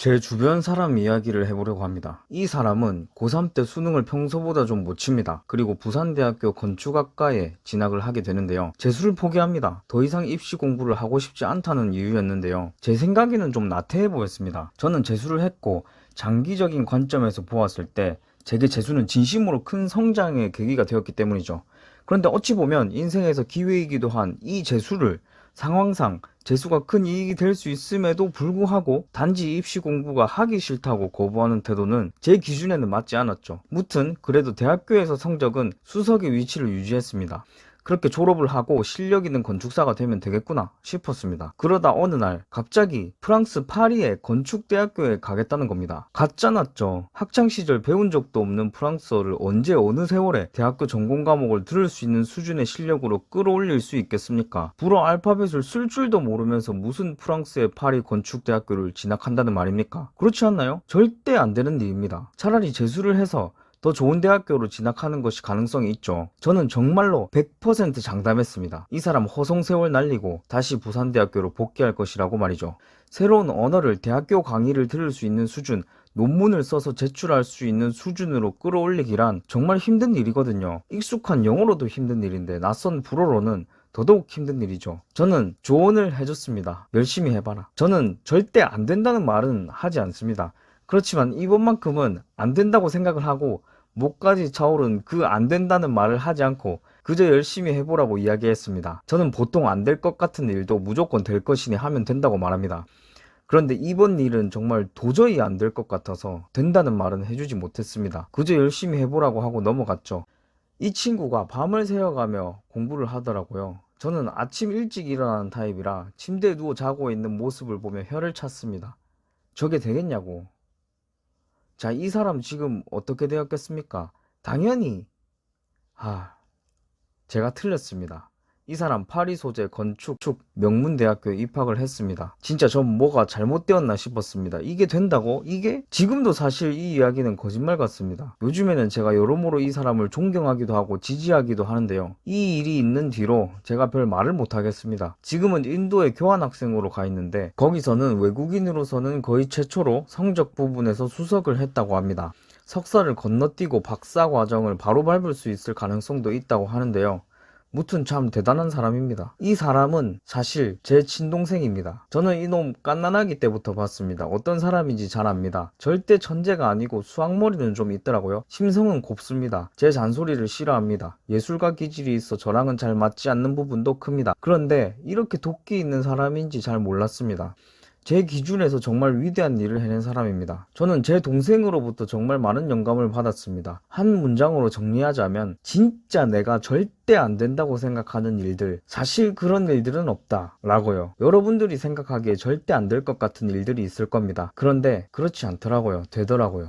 제 주변 사람 이야기를 해보려고 합니다. 이 사람은 고3 때 수능을 평소보다 좀 못 칩니다. 그리고 부산대학교 건축학과에 진학을 하게 되는데요. 재수를 포기합니다. 더 이상 입시 공부를 하고 싶지 않다는 이유였는데요. 제 생각에는 좀 나태해 보였습니다. 저는 재수를 했고 장기적인 관점에서 보았을 때 제게 재수는 진심으로 큰 성장의 계기가 되었기 때문이죠. 그런데 어찌 보면 인생에서 기회이기도 한 이 재수를 상황상 재수가 큰 이익이 될 수 있음에도 불구하고 단지 입시 공부가 하기 싫다고 거부하는 태도는 제 기준에는 맞지 않았죠. 무튼 그래도 대학교에서 성적은 수석의 위치를 유지했습니다. 그렇게 졸업을 하고 실력 있는 건축사가 되면 되겠구나 싶었습니다. 그러다 어느 날 갑자기 프랑스 파리의 건축대학교에 가겠다는 겁니다. 가짜났죠. 학창시절 배운 적도 없는 프랑스어를 언제 어느 세월에 대학교 전공 과목을 들을 수 있는 수준의 실력으로 끌어올릴 수 있겠습니까? 불어 알파벳을 쓸 줄도 모르면서 무슨 프랑스의 파리 건축대학교를 진학한다는 말입니까? 그렇지 않나요? 절대 안 되는 일입니다. 차라리 재수를 해서 더 좋은 대학교로 진학하는 것이 가능성이 있죠. 저는 정말로 100% 장담했습니다. 이 사람 허송세월 날리고 다시 부산대학교로 복귀할 것이라고 말이죠. 새로운 언어를 대학교 강의를 들을 수 있는 수준, 논문을 써서 제출할 수 있는 수준으로 끌어올리기란 정말 힘든 일이거든요. 익숙한 영어로도 힘든 일인데 낯선 불어로는 더더욱 힘든 일이죠. 저는 조언을 해줬습니다. 열심히 해봐라. 저는 절대 안 된다는 말은 하지 않습니다. 그렇지만 이번만큼은 안 된다고 생각을 하고 목까지 차오른 그 안 된다는 말을 하지 않고 그저 열심히 해보라고 이야기했습니다. 저는 보통 안 될 것 같은 일도 무조건 될 것이니 하면 된다고 말합니다. 그런데 이번 일은 정말 도저히 안 될 것 같아서 된다는 말은 해주지 못했습니다. 그저 열심히 해보라고 하고 넘어갔죠. 이 친구가 밤을 새워가며 공부를 하더라고요. 저는 아침 일찍 일어나는 타입이라 침대에 누워 자고 있는 모습을 보며 혀를 찼습니다. 저게 되겠냐고. 자, 이 사람 지금 어떻게 되었겠습니까? 당연히, 아, 제가 틀렸습니다. 이 사람 파리 소재 건축 축 명문대학교에 입학을 했습니다. 진짜 전 뭐가 잘못되었나 싶었습니다. 이게 된다고? 이게? 지금도 사실 이 이야기는 거짓말 같습니다. 요즘에는 제가 여러모로 이 사람을 존경하기도 하고 지지하기도 하는데요. 이 일이 있는 뒤로 제가 별 말을 못 하겠습니다. 지금은 인도에 교환학생으로 가 있는데 거기서는 외국인으로서는 거의 최초로 성적 부분에서 수석을 했다고 합니다. 석사를 건너뛰고 박사 과정을 바로 밟을 수 있을 가능성도 있다고 하는데요. 무튼 참 대단한 사람입니다. 이 사람은 사실 제 친동생입니다. 저는 이놈 깐난아기 때부터 봤습니다. 어떤 사람인지 잘 압니다. 절대 천재가 아니고 수학머리는 좀 있더라고요. 심성은 곱습니다. 제 잔소리를 싫어합니다. 예술가 기질이 있어 저랑은 잘 맞지 않는 부분도 큽니다. 그런데 이렇게 도끼 있는 사람인지 잘 몰랐습니다. 제 기준에서 정말 위대한 일을 해낸 사람입니다. 저는 제 동생으로부터 정말 많은 영감을 받았습니다. 한 문장으로 정리하자면 진짜 내가 절대 안 된다고 생각하는 일들 사실 그런 일들은 없다 라고요. 여러분들이 생각하기에 절대 안 될 것 같은 일들이 있을 겁니다. 그런데 그렇지 않더라고요. 되더라고요.